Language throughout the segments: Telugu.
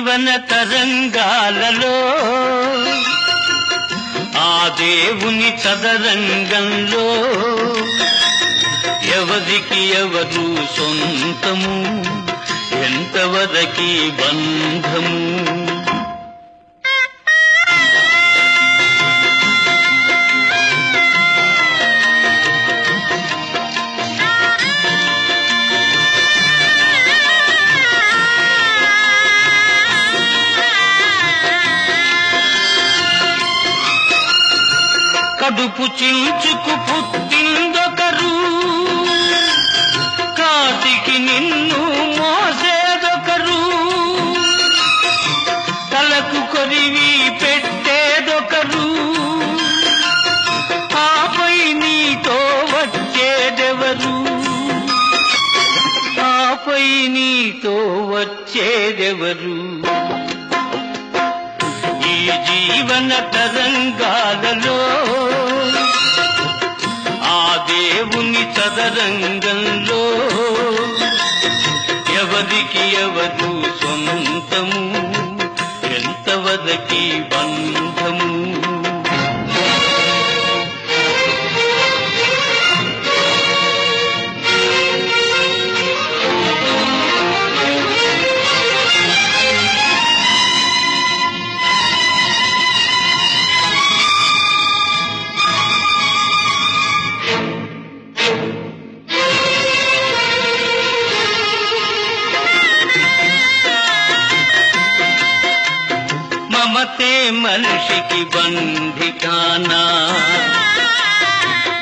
జీవన తరంగాలలో ఆ దేవుని తదరంగంలో ఎవరికి ఎవరు సొంతము ఎంతవరకి బంధము? కడుపు చించుకు పుట్టిందొకరు కాటికి నిన్ను మోసేదొకరు. తలకు కొరివి పెట్టేదొకరు. ఆపై నీతో వచ్చేదెవరు. ఆపై నీతో వచ్చేదెవరు. జీవన తరంగాలలో. ఆ దేవుని తదరంగంలో ఎవరికి ఎవరు సొంతము ఎంతవరకి బంధము? మమతే మనిషికి బంధికానా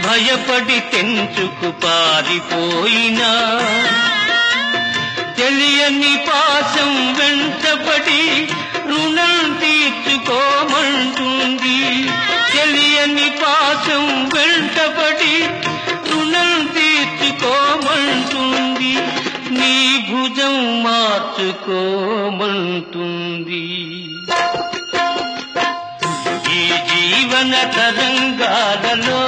భయపడి తెంచుకు పారిపోయినా తెలియని పాసం వెంటపడి రుణం మార్చుకోమంటుంది ఈ జీవన తరంగాలలో